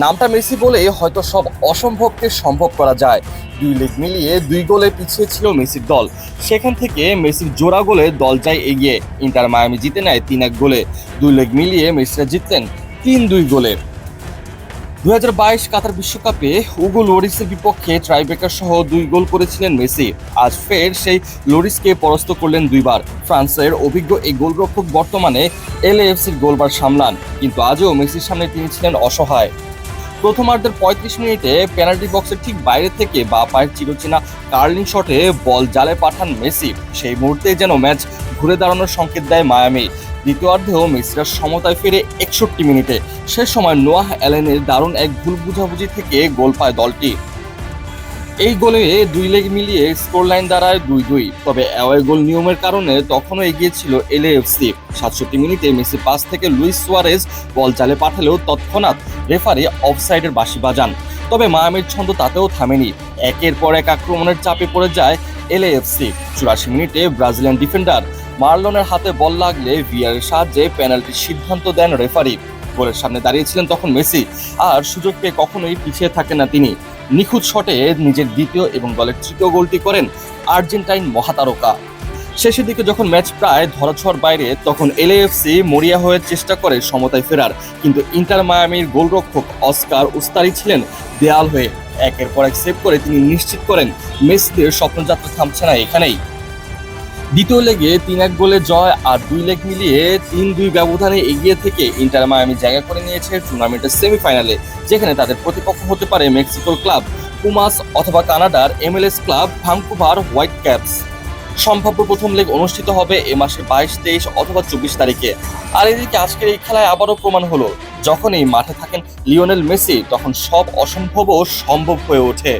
নামটা মেসি বলে হয়তো সব অসম্ভবকে সম্ভব করা যায়। দুই লেগ মিলিয়ে দুই গোলে পিছিয়ে ছিল মেসির দল। সেখান থেকে মেসির জোড়া গোলে দল যায় এগিয়ে। ইন্টার মায়ামি জিতে নেয় তিন এক গোলে। দুই লেগ মিলিয়ে মেসিরা জিতলেন তিন দুই গোলে। দু বাইশ কাতার বিশ্বকাপে উগো লোরিসের বিপক্ষে ট্রাইব্রেকার সহ দুই গোল করেছিলেন মেসি। আজ ফের সেই লোরিসকে পরাস্ত করলেন দুইবার। ফ্রান্সের অভিজ্ঞ এই গোলরক্ষক বর্তমানে এলএএফসির গোলবার সামলান। কিন্তু আজও মেসির সামনে তিনি ছিলেন অসহায়। প্রথমার্ধের পঁয়ত্রিশ মিনিটে পেনাল্টি বক্সের ঠিক বাইরে থেকে বা পায়ের চিরচেনা কার্লিং শটে বল জালে পাঠান মেসি। সেই মুহূর্তে যেন ম্যাচ ঘুরে দাঁড়ানোর সংকেত দেয় মায়ামি। দ্বিতীয়ার্ধেও মেসিরা সমতায় ফিরে একষট্টি মিনিটে। সে সময় নোয়াহ অ্যালেনের দারুণ এক ভুল বুঝাবুঝি থেকে গোল পায় দলটি। এই গোলে দুই লেগ মিলিয়ে স্কোর লাইন দাঁড়ায় দুই দুই। তবে অ্যাওয়ে গোল নিয়মের কারণে তখনও এগিয়ে ছিল এলএএফসি সাতষট্টি মিনিটে মেসি পাস থেকে লুইস সুয়ারেজ বল জালে পাঠালেও তৎক্ষণাৎ রেফারি অফসাইডের বাঁশি বাজান। তবে মায়ামির ছন্দ তাতেও থামেনি। একের পর এক আক্রমণের চাপে পড়ে যায় এলএএফসি। চুরাশি মিনিটে ব্রাজিলিয়ান ডিফেন্ডার মার্লনের হাতে বল লাগলে ভিআর সাহায্যে পেনাল্টির সিদ্ধান্ত দেন রেফারি। গোলের সামনে দাঁড়িয়েছিলেন তখন মেসি। আর সুযোগ পেয়ে কখনোই পিছিয়ে থাকেন না তিনি। নিখুঁত শটে নিজের দ্বিতীয় এবং দলের তৃতীয় গোলটি করেন আর্জেন্টাইন মহাতারকা। শেষের দিকে যখন ম্যাচ প্রায় ধরাছোঁয়ার বাইরে, তখন এলএএফসি মরিয়া হয়ে চেষ্টা করে সমতায় ফেরার। কিন্তু ইন্টার মায়ামির গোলরক্ষক অস্কার উস্তারি ছিলেন দেয়াল হয়ে। একের পর এক সেভ করে তিনি নিশ্চিত করেন, মেসিদের স্বপ্নযাত্রা থামছে না এখানেই। দ্বিতীয় লেগে তিন এক গোলে জয় আর দুই লেগ মিলিয়ে তিন দুই ব্যবধানে এগিয়ে থেকে ইন্টার মায়ামি জায়গা করে নিয়েছে টুর্নামেন্টের সেমিফাইনালে, যেখানে তাদের প্রতিপক্ষ হতে পারে মেক্সিকোর ক্লাব কুমাস অথবা কানাডার MLS club Vancouver Whitecaps. সম্ভাব্য প্রথম লেগ অনুষ্ঠিত হবে এ মাসের বাইশ, তেইশ অথবা চব্বিশ তারিখে। আর এদিকে আজকের এই খেলায় আবারও প্রমাণ হলো যখন এই মাঠে থাকেন লিওনেল মেসি, তখন সব অসম্ভবও সম্ভব হয়ে ওঠে।